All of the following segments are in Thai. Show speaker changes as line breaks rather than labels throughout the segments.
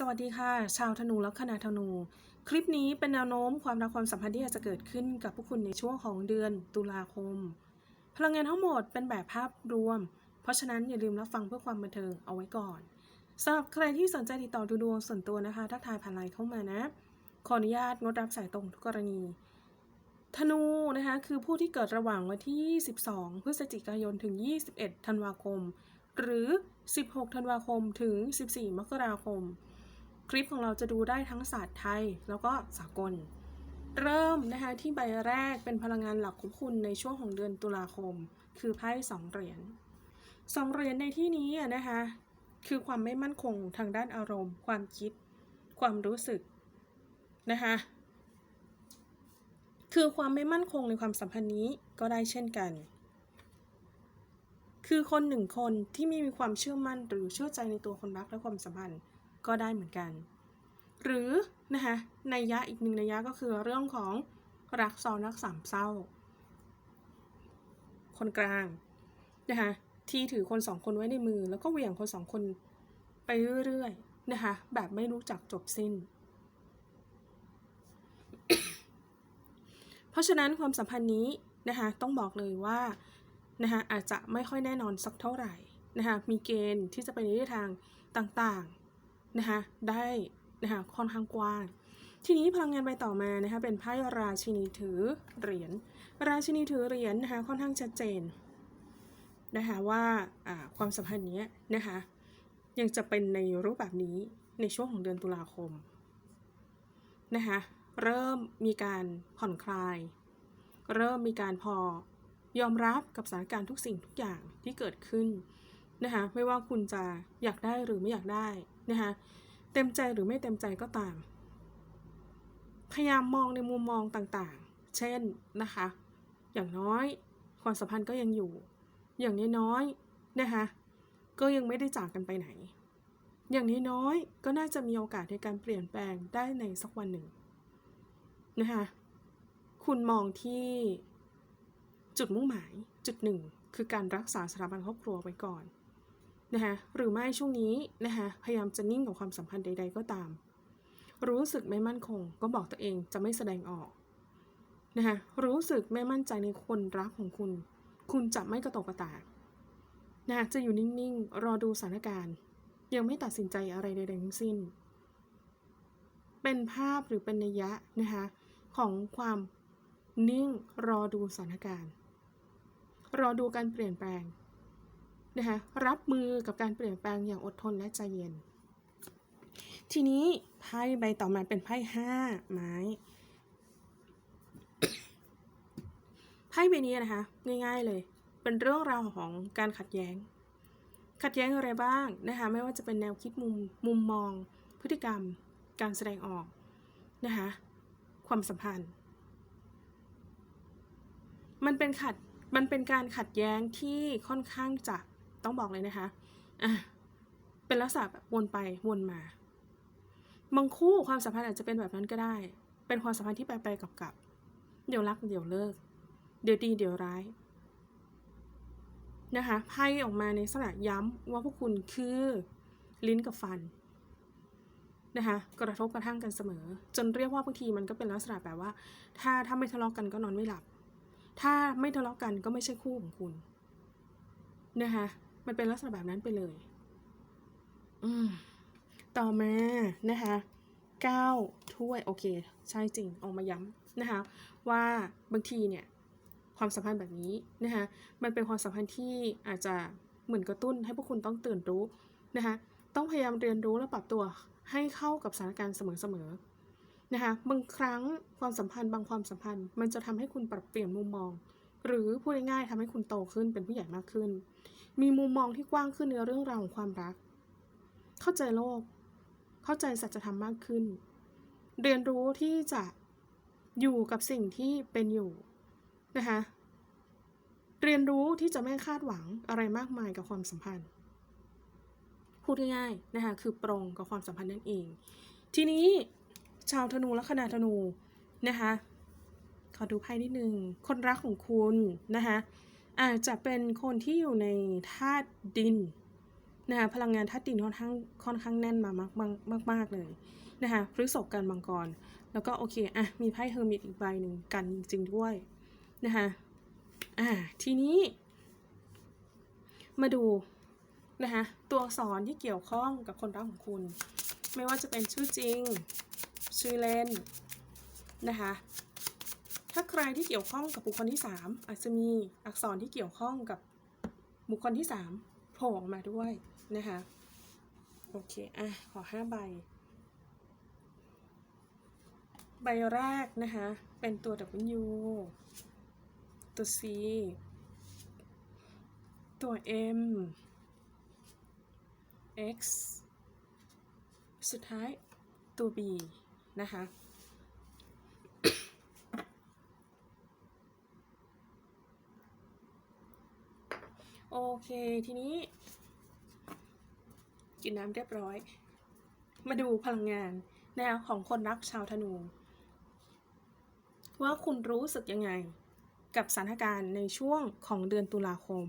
สวัสดีค่ะ ชาวธนูแลัคนาธนู คลิปนี้เป็นแนวโน้มความรักความสัมพันธ์ที่อาจจะเกิดขึ้นกับผู้คุณในช่วงของเดือนตุลาคม พลังงานทั้งหมดเป็นแบบภาพรวม เพราะฉะนั้นอย่าลืมรับฟังเพื่อความบันเทิงเอาไว้ก่อนสำหรับใครที่สนใจติดต่อดูดวงส่วนตัวนะคะ ทักทายผ่านไลน์เข้ามานะ ขออนุญาตงดรับสายตรงทุกกรณี ธนูนะคะคือผู้ที่เกิดระหว่างวันที่ 12 พฤศจิกายนถึง 21 ธันวาคม หรือ 16 ธันวาคมถึง 14 มกราคม คลิปของเราจะดูได้ทั้งศาสตร์ไทยแล้วก็สากล เริ่มนะคะที่ใบแรกเป็นพลังงานหลักของคุณในช่วงของเดือนตุลาคม คือไพ่สองเหรียญสองเหรียญในที่นี้นะคะคือความไม่มั่นคงทางด้านอารมณ์ ความคิด ความรู้สึกนะคะคือความไม่มั่นคงในความสัมพันธ์นี้ก็ได้เช่นกัน คือคนหนึ่งคนที่ไม่มีความเชื่อมั่นหรือเชื่อใจในตัวคนรักและความสัมพันธ์ ก็ได้เหมือนกัน หรือนะคะในยยะอีกหนึ่งในยยะก็คือเรื่องของรักซ้อนรักสามเศร้า คนกลางนะคะที่ถือคนสองคนไว้ในมือ แล้วก็เหวี่ยงคนสองคนไปเรื่อยๆนะคะแบบไม่รู้จักจบสิ้น เพราะฉะนั้นความสัมพันธ์นี้นะคะต้องบอกเลยว่านะคะอาจจะไม่ค่อยแน่นอนสักเท่าไหร่นะคะมีเกณฑ์ที่จะไปในทิศทางต่างๆ นะคะได้นะคะค่อนข้างกว้าง ทีนี้พลังงานใบต่อมานะคะเป็นไพ่ราชินีถือเหรียญราชินีถือเหรียญนะคะค่อนข้างชัดเจนนะคะว่าความสัมพันธ์นี้นะคะยังจะเป็นในรูปแบบนี้ในช่วงของเดือนตุลาคมนะคะเริ่มมีการผ่อนคลาย เริ่มมีการพอยอมรับกับสถานการณ์ทุกสิ่งทุกอย่างที่เกิดขึ้นนะคะไม่ว่าคุณจะอยากได้หรือไม่อยากได้ นะคะเต็มใจหรือไม่เต็มใจก็ตาม พยายามมองในมุมมองต่างๆ เช่นนะคะ อย่างน้อยความสัมพันธ์ก็ยังอยู่ อย่างน้อยๆนะคะก็ยังไม่ได้จากกันไปไหน อย่างน้อยๆก็น่าจะมีโอกาสในการเปลี่ยนแปลงได้ในสักวันหนึ่งนะคะคุณมองที่จุดมุ่งหมายจุดหนึ่งคือการรักษาสถาบันครอบครัวไว้ก่อน นะคะหรือไม่ช่วงนี้นะคะพยายามจะนิ่งกับความสัมพันธ์ใด ๆ ก็ตาม รู้สึกไม่มั่นคง ก็บอกตัวเองจะไม่แสดงออกนะคะรู้สึกไม่มั่นใจในคนรักของคุณ คุณจะไม่กระตกกระตากนะคะจะอยู่นิ่งๆ รอดูสถานการณ์ ยังไม่ตัดสินใจอะไรใดๆทั้งสิ้น เป็นภาพหรือเป็นนัยยะนะคะของความนิ่งรอดูสถานการณ์ รอดูการเปลี่ยนแปลง นะคะรับมือกับการเปลี่ยนแปลงอย่างอดทนและใจเย็น ทีนี้ไพ่ใบต่อมาเป็นไพ่ห้าไม้ไพ่ใบนี้นะคะง่ายๆเลย เป็นเรื่องราวของการขัดแย้ง ขัดแย้งอะไรบ้างนะคะไม่ว่าจะเป็นแนวคิดมุมมุมมอง พฤติกรรม การแสดงออกนะคะความสัมพันธ์ มันเป็นขัดมันเป็นการขัดแย้งที่ค่อนข้างจะ ต้องบอกเลยนะคะอะเป็นลักษณะแบบวนไปวนมา บางคู่ความสัมพันธ์อาจจะเป็นแบบนั้นก็ได้ เป็นความสัมพันธ์ที่ไปไปกับกับ เดี๋ยวรักเดี๋ยวเลิก เดี๋ยวดีเดี๋ยวร้ายนะคะไพ่ออกมาในลักษณะย้ำว่าพวกคุณคือลิ้นกับฟันนะคะกระทบกระทั่งกันเสมอ จนเรียกว่าบางทีมันก็เป็นลักษณะแบบว่า ถ้าถ้าไม่ทะเลาะกกันก็นอนไม่หลับ ถ้าไม่ทะเลาะกันก็ไม่ใช่คู่ของคุณนะคะ มันเป็นลักษณะแบบนั้นไปเลย อืม ต่อมานะคะเก้าถ้วยโอเค ใช่จริงออกมาย้ำนะคะ ว่าบางทีเนี่ยความสัมพันธ์แบบนี้นะคะมันเป็นความสัมพันธ์ที่อาจจะเหมือนกระตุ้นให้พวกคุณต้องตื่นรู้นะคะต้องพยายามเรียนรู้และปรับตัวให้เข้ากับสถานการณ์เสมอๆนะคะบางครั้งความสัมพันธ์บางความสัมพันธ์ มันจะทำให้คุณปรับเปลี่ยนมุมมอง หรือพูดง่ายๆทำให้คุณโตขึ้นเป็นผู้ใหญ่มากขึ้น มีมุมมองที่กว้างขึ้นในเรื่องราวของความรัก เข้าใจโลก เข้าใจสัจธรรมมากขึ้น เรียนรู้ที่จะอยู่กับสิ่งที่เป็นอยู่นะคะเรียนรู้ที่จะไม่คาดหวังอะไรมากมายกับความสัมพันธ์ พูดง่ายๆนะคะคือปรงกับความสัมพันธ์นั่นเอง ทีนี้ชาวธนูและคณะธนูนะคะ ขอดูไพ่นิดนึง คนรักของคุณนะคะอาจจะเป็นคนที่อยู่ในธาตุดินนะคะพลังงานธาตุดินค่อนข้างค่อนข้างแน่นมามากมากมากมากเลยนะคะพฤษภกันมังกร แล้วก็โอเคอะมีไพ่เฮอร์มิตอีกใบหนึ่งกันจริงด้วยนะคะอ่าทีนี้ มาดูนะคะตัวอักษรที่เกี่ยวข้องกับคนรักของคุณ ไม่ว่าจะเป็นชื่อจริง ชื่อเล่นนะคะ ถ้าใครที่เกี่ยวข้องกับบุคคลที่ 3 อาจจะมีอักษรที่เกี่ยวข้องกับบุคคลที่3โผล่ออกมาด้วยนะคะโอเค อะ ขอ 5 ใบ ใบแรกนะคะ เป็นตัว W ตัว C ตัว M X สุดท้ายตัว B นะคะ โอเคทีนี้ กินน้ำเรียบร้อย มาดูพลังงานนะคะของคนรักชาวธนู ว่าคุณรู้สึกยังไง กับสถานการณ์ในช่วงของเดือนตุลาคม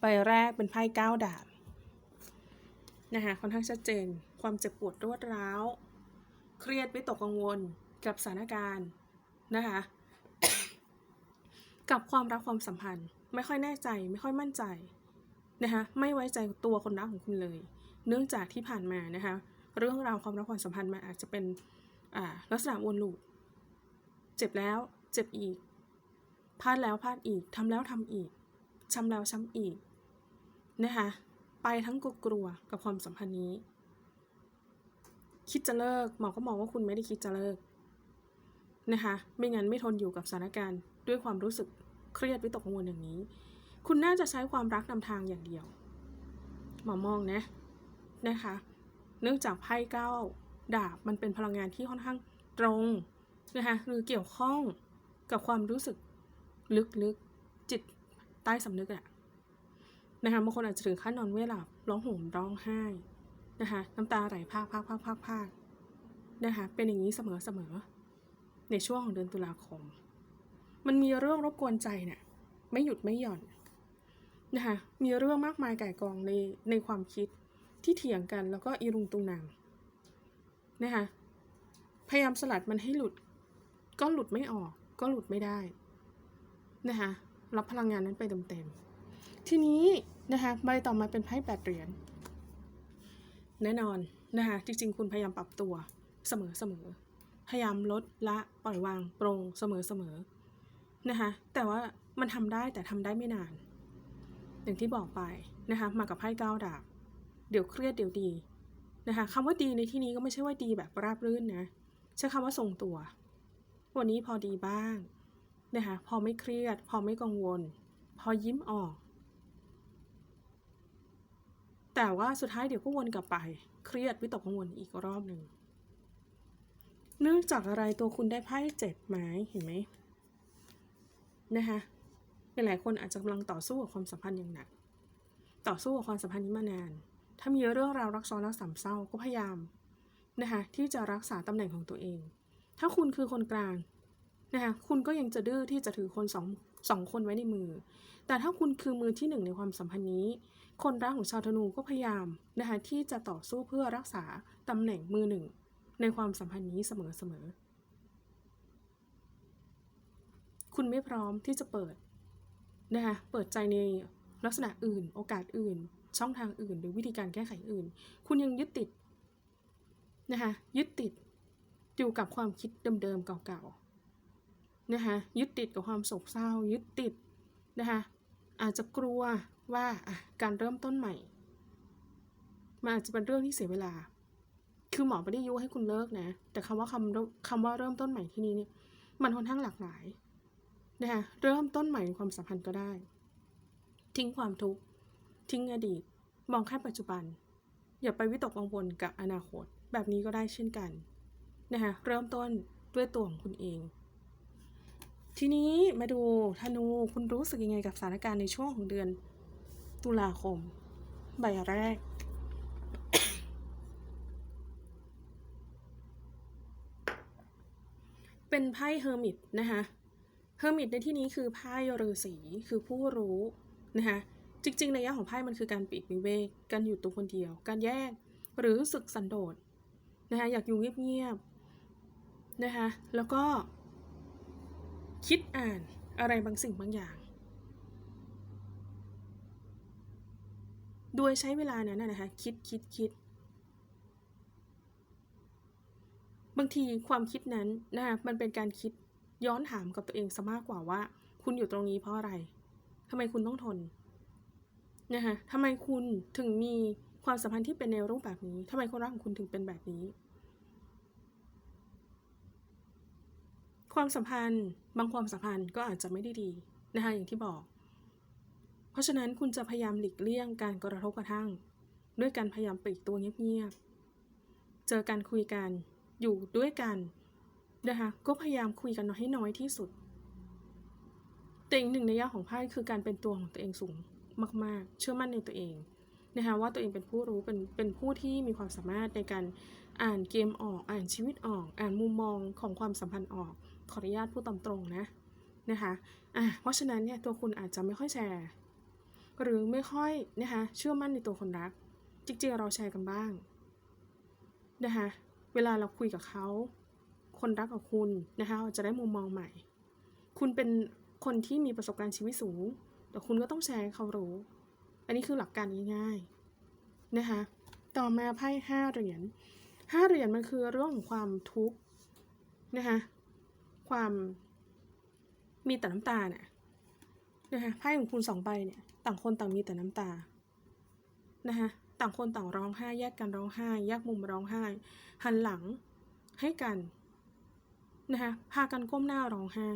ใบแรกเป็นไพ่ก้าดาบนะคะค่อนข้างชัดเจน ความเจ็บปวดรวดร้าว เครียดวิตกกังวลกับสถานการณ์นะคะ กับความรักความสัมพันธ์ ไม่ค่อยแน่ใจ ไม่ค่อยมั่นใจนะคะไม่ไว้ใจตัวคนรักของคุณเลย เนื่องจากที่ผ่านมานะคะเรื่องราวความรักความสัมพันธ์มันอาจจะเป็นอ่าลักษณะวนลูปเจ็บแล้วเจ็บอีกพลาดแล้วพลาดอีกทำแล้วทำอีก ช้ำแล้วช้ำอีกนะคะไปทั้งกลัวกับความสัมพันธ์นี้ คิดจะเลิกหมอก็มองว่าคุณไม่ได้คิดจะเลิกนะคะไม่งั้นไม่ทนอยู่กับสถานการณ์ด้วยความรู้สึก เครียดวิตกกังวลอย่างนี้ คุณน่าจะใช้ความรักนำทางอย่างเดียวมอมองนะนะคะ เนื่องจากไพ่เก้าดาบมันเป็นพลังงานที่ค่อนข้างตรงนะคะหรือเกี่ยวข้องกับความรู้สึกลึกๆจิตใต้สำนึกอะนะคะบางคนอาจจะถึงขั้นนอนไม่หลับร้องห่มร้องไห้นะคะน้ำตาไหลพากพากพากพากพากนะคะเป็นอย่างนี้เสมอเสมอในช่วงของเดือนตุลาคม มันมีเรื่องรบกวนใจเนี่ยไม่หยุดไม่หย่อนนะคะมีเรื่องมากมายไก่กองในในความคิดที่เถียงกันแล้วก็อีรุงตุงนางนะคะพยายามสลัดมันให้หลุด ก็หลุดไม่ออก ก็หลุดไม่ได้นะคะรับพลังงานนั้นไปเต็มๆทีนี้นะคะใบต่อมาเป็นไพ่แปดเหรียญแน่นอนนะคะจริงๆ คุณพยายามปรับตัวเสมอๆพยายามลดละปล่อยวางปรงเสมอๆ นะคะแต่ว่ามันทำได้แต่ทำได้ไม่นาน อย่างที่บอกไปนะคะมากับไพ่เก้าดาบ เดี๋ยวเครียดเดี๋ยวดีนะคะคำว่าดีในที่นี้ก็ไม่ใช่ว่าดีแบบราบรื่นนะใช้คำว่าทรงตัว วันนี้พอดีบ้างนะคะพอไม่เครียด พอไม่กังวล พอยิ้มออก แต่ว่าสุดท้ายเดี๋ยวก็วนกลับไป เครียดวิตกกังวลอีกรอบหนึ่งเนื่องจากอะไรตัวคุณได้ไพ่เจ็ดไม้เห็นไหม นะคะหลายๆคนอาจจะกำลังต่อสู้กับความสัมพันธ์อย่างหนัก ต่อสู้กับความสัมพันธ์นี้มานาน ถ้ามีเรื่องราวรักซ้อนรักสามเศร้าก็พยายามนะคะที่จะรักษาตำแหน่งของตัวเอง ถ้าคุณคือคนกลางนะคะคุณก็ยังจะดื้อที่จะถือคนสองสองคนไว้ในมือ แต่ถ้าคุณคือมือที่หนึ่งในความสัมพันธ์นี้ คนรักของชาวธนูก็พยายามนะคะที่จะต่อสู้เพื่อรักษาตำแหน่งมือหนึ่งในความสัมพันธ์นี้เสมอๆ คุณไม่พร้อมที่จะเปิดนะคะเปิดใจในลักษณะอื่น โอกาสอื่น ช่องทางอื่น หรือวิธีการแก้ไขอื่น คุณยังยึดติดนะคะยึดติดอยู่กับความคิดเดิมๆเก่าๆนะคะยึดติดกับความโศกเศร้า ยึดติดนะคะอาจจะกลัวว่าการเริ่มต้นใหม่มันอาจจะเป็นเรื่องที่เสียเวลา คือหมอไม่ได้ยุให้คุณเลิกนะ แต่คำว่าคำคำว่าเริ่มต้นใหม่ที่นี้เนี่ย มันค่อนข้างหลากหลาย นะคะเริ่มต้นใหม่ในความสัมพันธ์ก็ได้ ทิ้งความทุกข์ทิ้งอดีต มองแค่ปัจจุบัน อย่าไปวิตกกังวลกับอนาคต แบบนี้ก็ได้เช่นกันนะคะเริ่มต้นด้วยตัวของคุณเอง ทีนี้มาดูธนูคุณรู้สึกยังไงกับสถานการณ์ในช่วงของเดือนตุลาคม ใบแรกเป็นไพ่เฮอร์มิตนะคะ ฮอร์มิตในที่นี้คือไพ่ฤาษีคือผู้รู้นะคะจริงๆในยะของไพ่มันคือการปลีกวิเวกการอยู่ตัวคนเดียว การแยกหรือสึกสันโดษนะคะอยากอยู่เงียบๆนะคะแล้วก็ คิดอ่านอะไรบางสิ่งบางอย่าง โดยใช้เวลานั้นนะคะคิดคิดคิดบางทีความคิดนั้นนะคะมันเป็นการคิด ย้อนถามกับตัวเองซะมากกว่าว่า คุณอยู่ตรงนี้เพราะอะไรทำไมคุณต้องทนนะคะทำไมคุณถึงมีความสัมพันธ์ที่เป็นในรูปแบบนี้ทำไมคนรักของคุณถึงเป็นแบบนี้ ความสัมพันธ์ บางความสัมพันธ์ก็อาจจะไม่ได้ดีนะคะอย่างที่บอก เพราะฉะนั้นคุณจะพยายามหลีกเลี่ยงการกระทบกระทั่ง ด้วยการพยายามปลีกตัวเงียบๆ เจอกันคุยกัน อยู่ด้วยกัน นะคะก็พยายามคุยกันให้น้อยที่สุดแต่อีกหนึ่งในยะของไพ่คือการเป็นตัวของตัวเองสูงมาก ๆ เชื่อมั่นในตัวเองนะคะว่าตัวเองเป็นผู้รู้เป็นเป็นผู้ที่มีความสามารถในการอ่านเกมออก อ่านชีวิตออก อ่านมุมมองของความสัมพันธ์ออก ขออนุญาตพูดตามตรงนะนะคะอะเพราะฉะนั้นเนี่ยตัวคุณอาจจะไม่ค่อยแชร์ หรือไม่ค่อยนะคะเชื่อมั่นในตัวคนรัก จริงๆเราแชร์กันบ้างนะคะเวลาเราคุยกับเขา คนรักกับคุณนะคะจะได้มุมมองใหม่ คุณเป็นคนที่มีประสบการณ์ชีวิตสูง แต่คุณก็ต้องแชร์ให้เขารู้ อันนี้คือหลักการง่ายๆนะคะต่อมาไพ่ห้าเหรียญห้าเหรียญมันคือเรื่องของความทุกข์นะคะความมีแต่น้ำตาเนี่ยนะคะไพ่ของคุณสองใบเนี่ยต่างคนต่างมีแต่น้ำตานะคะต่างคนต่างร้องไห้แยกกันร้องไห้แยกมุมร้องไห้ หันหลังให้กัน นะคะพากันก้มหน้าร้องไห้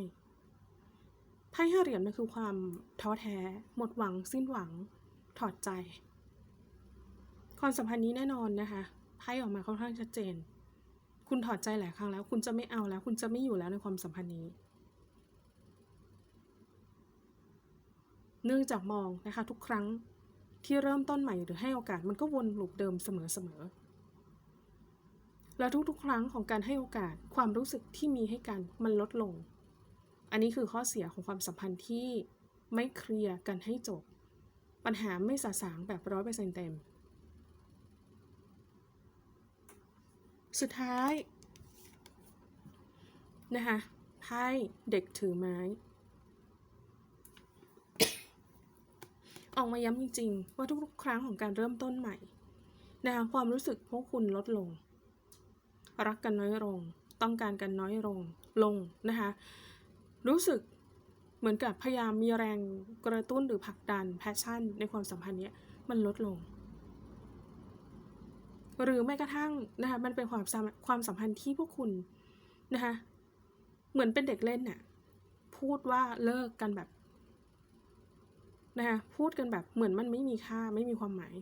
ไพ่ห้าเหรียญมันคือความท้อแท้ หมดหวัง สิ้นหวัง ถอดใจ ความสัมพันธ์นี้แน่นอนนะคะไพ่ออกมาค่อนข้างชัดเจน คุณถอดใจหลายครั้งแล้ว คุณจะไม่เอาแล้ว คุณจะไม่อยู่แล้วในความสัมพันธ์นี้ เนื่องจากมองนะคะ ทุกครั้งที่เริ่มต้นใหม่หรือให้โอกาสมันก็วนลูปเดิมเสมอๆ แล้วทุกๆ ครั้งของการให้โอกาสความรู้สึกที่มีให้กันมันลดลง อันนี้คือข้อเสียของความสัมพันธ์ที่ไม่เคลียร์กันให้จบ ปัญหาไม่สาสางแบบร้อยเปอร์เซ็นต์เต็ม สุดท้ายนะคะไพ่เด็กถือไม้ ออกมาย้ำจริงๆว่าทุกๆ ครั้งของการเริ่มต้นใหม่นะคะความรู้สึกพวกคุณลดลง รักกันน้อยลง ต้องการกันน้อยลงลงนะคะรู้สึกเหมือนกับพยายามมีแรงกระตุ้นหรือผลักดันแพชชั่น ในความสัมพันธ์เนี้ยมันลดลง หรือแม้กระทั่งนะคะมันเป็นความสัมความสัมพันธ์ที่พวกคุณนะคะเหมือนเป็นเด็กเล่นน่ะพูดว่าเลิกกันแบบนะคะพูดกันแบบเหมือนมันไม่มีค่าไม่มีความหมาย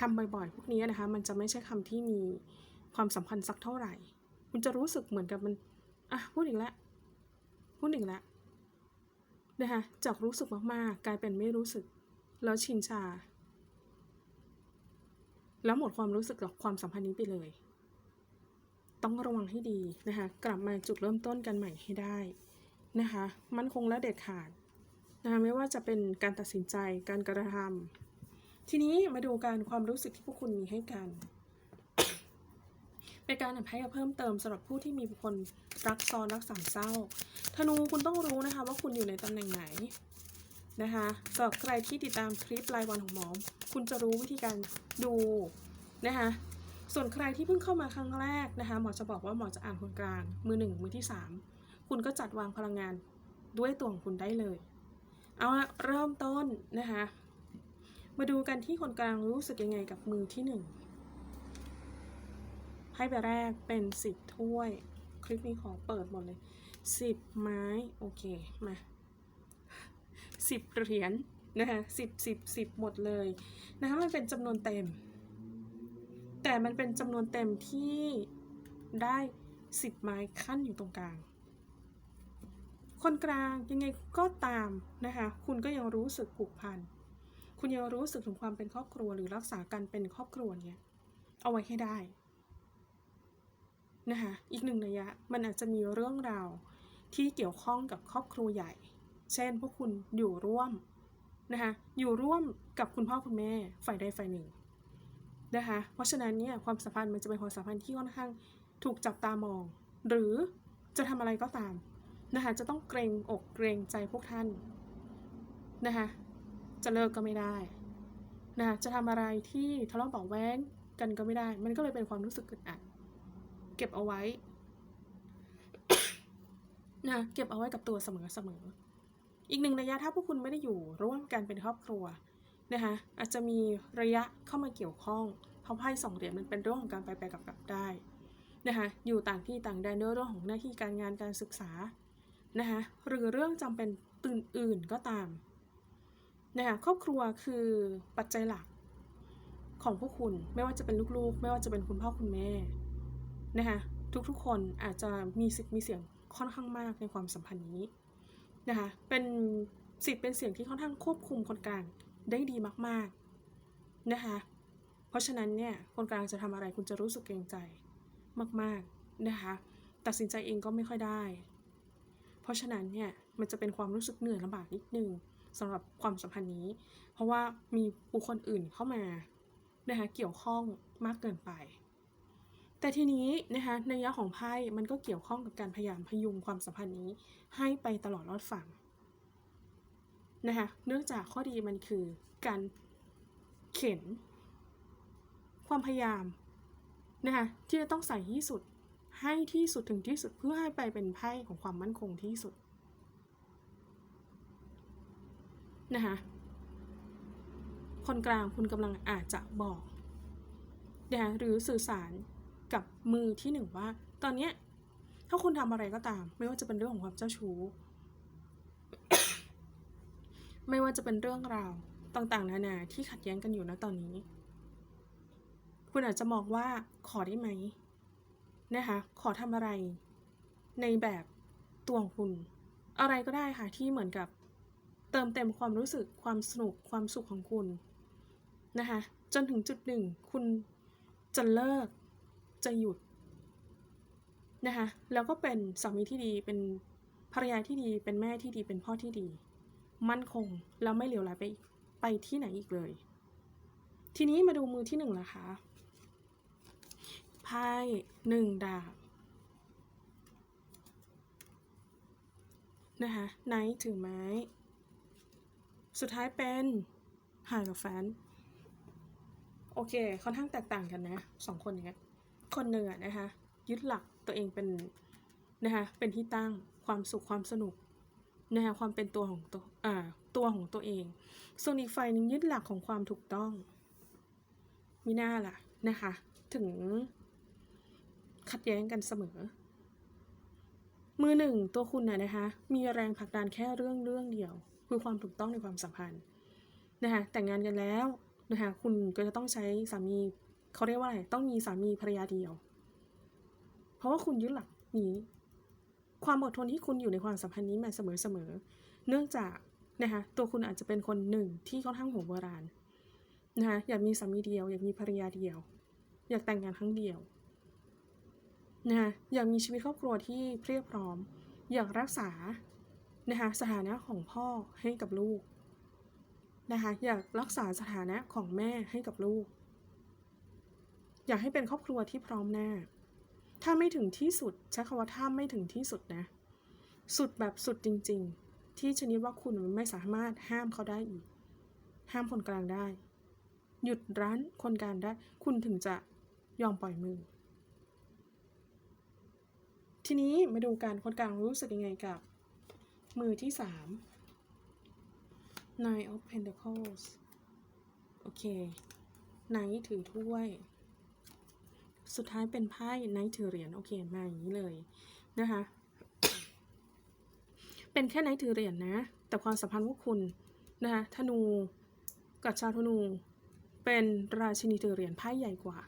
ทำบ่อยๆ พวกนี้นะคะ มันจะไม่ใช่คำที่มีความสำคัญสักเท่าไหร่ คุณจะรู้สึกเหมือนกับมัน อะ พูดอีกแล้ว พูดอีกแล้วนะคะ จากรู้สึกมากๆ กลายเป็นไม่รู้สึก แล้วชินชา แล้วหมดความรู้สึกกับความสัมพันธ์นี้ไปเลย ต้องระวังให้ดีนะคะ กลับมาจุดเริ่มต้นกันใหม่ให้ได้นะคะ มั่นคงและเด็ดขาดนะคะไม่ว่าจะเป็นการตัดสินใจ การกระทำ ทีนี้มาดูการความรู้สึกที่พวกคุณมีให้กัน เป็นการอภัยเพิ่มเติมสำหรับผู้ที่มีบุคคลรักซ้อนรักสามเศร้า ธนูคุณต้องรู้นะคะว่าคุณอยู่ในตำแหน่งไหนนะคะสำหรับใครที่ติดตามคลิปรายวันของหมอ คุณจะรู้วิธีการดูนะคะส่วนใครที่เพิ่งเข้ามาครั้งแรกนะคะหมอจะบอกว่าหมอจะอ่านคนกลาง มือหนึ่งมือที่สามคุณก็จัดวางพลังงานด้วยตัวของคุณได้เลย เอาละเริ่มต้นนะคะ มาดูกันที่คนกลางรู้สึกยังไงกับมือที่หนึ่งไพ่ใบแรกเป็นสิบถ้วย คลิปนี้ของเปิดหมดเลยสิบไม้ โอเค มาสิบเหรียญนะคะสิบสิบสิบหมดเลยนะคะมันเป็นจำนวนเต็ม แต่มันเป็นจำนวนเต็มที่ได้สิบไม้ขั้นอยู่ตรงกลาง คนกลางยังไงก็ตามนะคะ คุณก็ยังรู้สึกผูกพัน คุณยังรู้สึกถึงความเป็นครอบครัวหรือรักษาการเป็นครอบครัวเนี่ยเอาไว้ให้ได้นะคะอีกหนึ่งระยะมันอาจจะมีเรื่องราวที่เกี่ยวข้องกับครอบครัวใหญ่ เช่น พวกคุณอยู่ร่วมนะคะอยู่ร่วมกับคุณพ่อคุณแม่ฝ่ายใดฝ่ายหนึ่งนะคะเพราะฉะนั้นเนี่ยความสัมพันธ์มันจะเป็นความสัมพันธ์ที่ค่อนข้างถูกจับตามอง หรือจะทำอะไรก็ตามนะคะจะต้องเกรงอกเกรงใจพวกท่านนะคะ จะเลิกก็ไม่ได้นะจะทำอะไรที่ทะเลาะเบาแว้งกันก็ไม่ได้ มันก็เลยเป็นความรู้สึกอึดอัด เก็บเอาไว้นะเก็บเอาไว้กับตัวเสมอเสมอ อีกหนึ่งระยะถ้าพวกคุณไม่ได้อยู่ร่วมกันเป็นครอบครัวนะคะอาจจะมีระยะเข้ามาเกี่ยวข้องเพราะไพ่สองเหรียญมันเป็นเรื่องของการไปไปกลับกลับได้นะคะอยู่ต่างที่ต่างแดนด้วยเรื่องของหน้าที่การงานการศึกษานะคะหรือเรื่องจำเป็นตื่นอื่นก็ตาม นะคะครอบครัวคือปัจจัยหลักของพวกคุณไม่ว่าจะเป็นลูกๆ ไม่ว่าจะเป็นคุณพ่อคุณแม่นะคะทุกๆคนอาจจะมีสิทธิ์มีเสียงค่อนข้างมากในความสัมพันธ์นี้นะคะเป็นสิทธิ์เป็นเสียงที่ค่อนข้างควบคุมคนกลางได้ดีมากๆนะคะเพราะฉะนั้นเนี่ยคนกลางจะทำอะไรคุณจะรู้สึกเกรงใจมากๆนะคะตัดสินใจเองก็ไม่ค่อยได้ เพราะฉะนั้นเนี่ยมันจะเป็นความรู้สึกเหนื่อยลำบากนิดนึง สำหรับความสัมพันธ์นี้ เพราะว่ามีบุคคลอื่นเข้ามานะคะเกี่ยวข้องมากเกินไป แต่ทีนี้นะคะในยะของไพ่มันก็เกี่ยวข้องกับการพยายามพยุงความสัมพันธ์นี้ให้ไปตลอดรอดฝั่งนะคะเนื่องจากข้อดีมันคือการเข็น ความพยายามนะคะที่จะต้องใส่ที่สุดให้ที่สุดถึงที่สุดเพื่อให้ไปเป็นไพ่ของความมั่นคงที่สุด นะคะคนกลางคุณกำลังอาจจะบอกนะคะหรือสื่อสารกับมือที่หนึ่งว่า ตอนเนี้ยถ้าคุณทำอะไรก็ตาม ไม่ว่าจะเป็นเรื่องของความเจ้าชู้ ไม่ว่าจะเป็นเรื่องราวต่างๆ นานาที่ขัดแย้งกันอยู่นะตอนนี้ คุณอาจจะมองว่าขอได้ไหมนะคะขอทำอะไรในแบบตัวของคุณ อะไรก็ได้ค่ะที่เหมือนกับ เติมเต็มความรู้สึกความสนุกความสุขของคุณนะคะจนถึงจุดหนึ่งคุณจะเลิกจะหยุดนะคะแล้วก็เป็นสามีที่ดีเป็นภรรยาที่ดีเป็นแม่ที่ดีเป็นพ่อที่ดี มั่นคงแล้วไม่เหลวไหลไปไปที่ไหนอีกเลย ทีนี้มาดูมือที่หนึ่งนะคะไพ่หนึ่งดาบนะคะไนท์ถือไม้ สุดท้ายเป็นห่างกับแฟนโอเคค่อนข้างแตกต่างกันนะสองคนเนี้ยคนหนึ่งอะนะคะยึดหลักตัวเองเป็นนะคะเป็นที่ตั้งความสุขความสนุกนะคะความเป็นตัวของตัวอ่าตัวของตัวเอง ส่วนอีกฝ่ายหนึงยึดหลักของความถูกต้องมีหน้าล่ะนะคะถึงขัดแย้งกันเสมอ มือหนึ่งตัวคุณน่ะนะคะมีแรงผลักดันแค่เรื่องเรื่องเดียว คือความถูกต้องในความสัมพันธ์นะคะแต่งงานกันแล้วนะคะคุณก็จะต้องใช้สามีเขาเรียกว่าอะไรต้องมีสามีภรรยาเดียว เพราะว่าคุณยึดหลักนี้ความอดทนที่คุณอยู่ในความสัมพันธ์นี้มาเสมอๆเนื่องจากนะคะตัวคุณอาจจะเป็นคนหนึ่งที่ค่อนข้างหัวโบราณนะคะอยากมีสามีเดียว อยากมีภรรยาเดียว อยากแต่งงานครั้งเดียวนะคะอยากมีชีวิตครอบครัวที่เพรียบพร้อม อยากรักษา นะคะสถานะของพ่อให้กับลูกนะคะอยากรักษาสถานะของแม่ให้กับลูก อยากให้เป็นครอบครัวที่พร้อมหน้า ถ้าไม่ถึงที่สุดใช้คำว่าถ้าไม่ถึงที่สุดนะ สุดแบบสุดจริง ๆ ที่ชนิดว่าคุณไม่สามารถห้ามเขาได้อีก ห้ามคนกลางได้ หยุดรั้นคนกลางได้ คุณถึงจะยอมปล่อยมือ ทีนี้มาดูการคนกลางรู้สึกยังไงกับ มือที่สาม Nine of Pentacles โอเคไนท์ถือถ้วย สุดท้ายเป็นไพ่ไนท์ถือเหรียญ โอเค มาอย่างนี้เลยนะคะ เป็นแค่ไนท์ถือเหรียญนะ แต่ความสัมพันธ์พวกคุณนะคะ ธนูกับชาวธนู เป็นราชินีถือเหรียญไพ่ใหญ่กว่า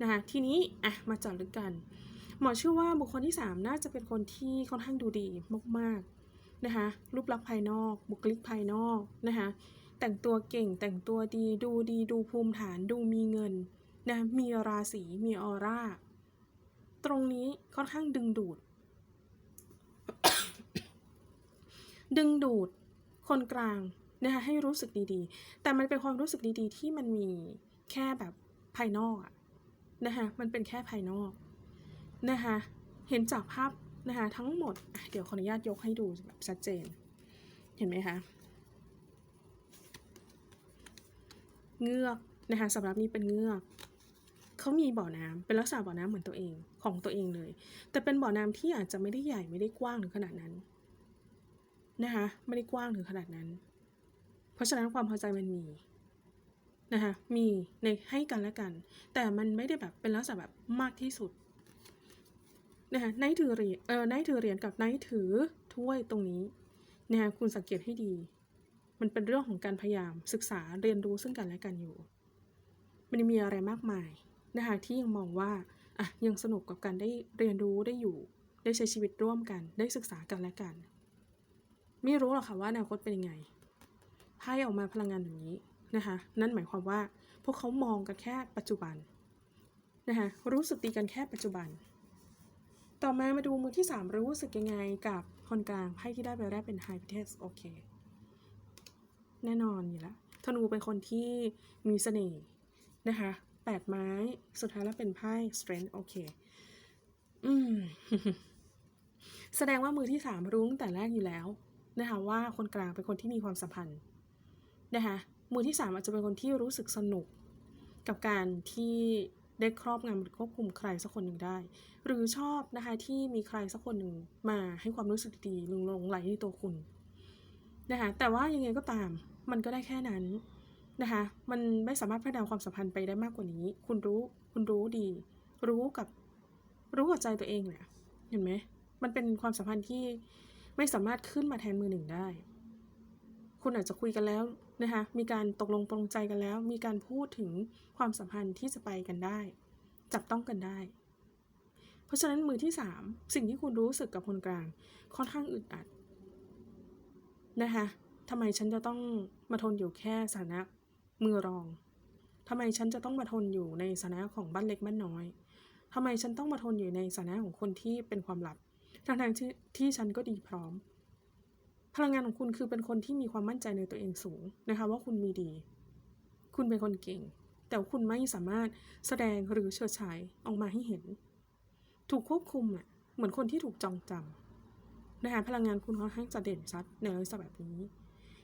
นะคะทีนี้อะมาเจาะลึกกัน หมอเชื่อว่าบุคคลที่ 3 น่าจะเป็นคนที่ค่อนข้างดูดีมากๆ นะคะรูปลักษณ์ภายนอก บุคลิกภายนอกนะคะแต่งตัวเก่งแต่งตัวดีดูดีดูภูมิฐานดูมีเงินนะมีราศีมีออร่า ตรงนี้ค่อนข้างดึงดูด ดึงดูดคนกลางนะคะให้รู้สึกดีๆ แต่มันเป็นความรู้สึกดีๆ ที่มันมีแค่แบบภายนอกอะนะคะมันเป็นแค่ภายนอกนะคะเห็นจากภาพ นะคะทั้งหมด เดี๋ยวขออนุญาตยกให้ดูแบบชัดเจน เห็นไหมคะ เงือกนะคะสำหรับนี้เป็นเงือกเขามีบ่อน้ำเป็นลักษณะบ่อน้ำเหมือนตัวเองของตัวเองเลย แต่เป็นบ่อน้ำที่อาจจะไม่ได้ใหญ่ไม่ได้กว้างถึงขนาดนั้นนะคะไม่ได้กว้างถึงขนาดนั้น เพราะฉะนั้นความพอใจมันมีนะคะมีในให้กันและกัน แต่มันไม่ได้แบบเป็นลักษณะแบบมากที่สุด นะคะไนท์ถือเหรียญเออไนท์ถือเหรียญกับไนท์ถือถ้วยตรงนี้นะคะคุณสังเกตให้ดี มันเป็นเรื่องของการพยายามศึกษาเรียนรู้ซึ่งกันและกันอยู่ มันมีอะไรมากมายนะคะที่ยังมองว่าอะยังสนุกกับการได้เรียนรู้ได้อยู่ ได้ใช้ชีวิตร่วมกัน ได้ศึกษากันและกัน ไม่รู้หรอกค่ะว่าอนาคตเป็นยังไงไพ่ออกมาพลังงานแบบนี้นะคะนั่นหมายความว่าพวกเขามองกันแค่ปัจจุบันนะคะรู้สึกดีกันแค่ปัจจุบัน ต่อมามาดูมือที่ 3 รู้สึกยังไงกับคนกลางไพ่ที่ได้ไปแรกเป็นไฮพิเทสโอเค แน่นอนอยู่แล้วธนูเป็นคนที่มีเสน่ห์นะคะแปดไม้สุดท้ายแล้วเป็นไพ่ strength โอเค อืม แสดงว่ามือที่สามรู้ตั้งแต่แรกอยู่แล้วนะคะว่าคนกลางเป็นคนที่มีความสัมพันธ์นะคะมือที่สามอาจจะเป็นคนที่รู้สึกสนุกกับการที่ ได้ครอบงำหรือควบคุมใครสักคนหนึ่งได้ หรือชอบนะคะที่มีใครสักคนหนึ่งมาให้ความรู้สึกดีลงลงไหลในตัวคุณนะคะแต่ว่ายังไงก็ตามมันก็ได้แค่นั้นนะคะมันไม่สามารถพัฒนาความสัมพันธ์ไปได้มากกว่านี้ คุณรู้คุณรู้ดี รู้กับรู้กับใจตัวเองแหละเห็นไหมมันเป็นความสัมพันธ์ที่ไม่สามารถขึ้นมาแทนมือหนึ่งได้ คุณอาจจะคุยกันแล้ว นะคะมีการตกลงปรงใจกันแล้ว มีการพูดถึงความสัมพันธ์ที่จะไปกันได้ จับต้องกันได้ เพราะฉะนั้นมือที่สามสิ่งที่คุณรู้สึกกับคนกลาง ค่อนข้างอึดอัดนะคะทำไมฉันจะต้องมาทนอยู่แค่สถานะมือรองทำไมฉันจะต้องมาทนอยู่ในสถานะของบ้านเล็กบ้านน้อยทำไมฉันต้องมาทนอยู่ในสถานะของคนที่เป็นความลับทั้งๆทที่ฉันก็ดีพร้อม พลังงานของคุณคือเป็นคนที่มีความมั่นใจในตัวเองสูงนะคะ ว่าคุณมีดี คุณเป็นคนเก่ง แต่คุณไม่สามารถแสดงหรือเฉิดฉายออกมาให้เห็น ถูกควบคุมอะเหมือนคนที่ถูกจองจำนะคะพลังงานคุณค่อนข้างจะเด่นชัดในลักษณะแบบนี้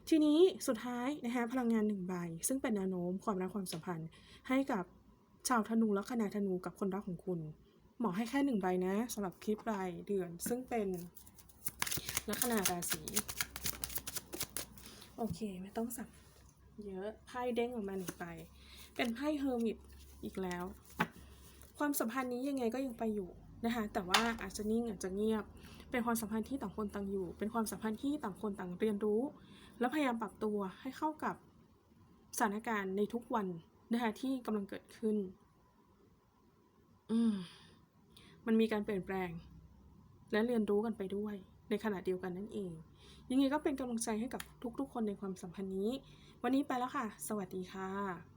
ทีนี้สุดท้ายนะคะพลังงานหนึ่งใบ ซึ่งเป็นแนวโน้มความรักความสัมพันธ์ ให้กับชาวธนูและคณะธนูกับคนรักของคุณเหมาะให้แค่หนึ่งใบนะสำหรับคลิปรายเดือน ซึ่งเป็น ลัคนาราศีโอเค ไม่ต้องสับเยอะไพ่เด้งออกมาหนึ่งใบเป็นไพ่เฮอร์มิตอีกแล้ว ความสัมพันธ์นี้ยังไงก็ยังไปอยู่นะคะแต่ว่าอาจจะนิ่งอาจจะเงียบ เป็นความสัมพันธ์ที่ต่างคนต่างอยู่ เป็นความสัมพันธ์ที่ต่างคนต่างเรียนรู้ แล้วพยายามปรับตัวให้เข้ากับสถานการณ์ในทุกวันนะคะที่กำลังเกิดขึ้น อืมมันมีการเปลี่ยนแปลง และเรียนรู้กันไปด้วย ในขณะเดียวกันนั่นเอง ยังไงก็เป็นกำลังใจให้กับทุกๆ คนในความสัมพันธ์นี้ วันนี้ไปแล้วค่ะ สวัสดีค่ะ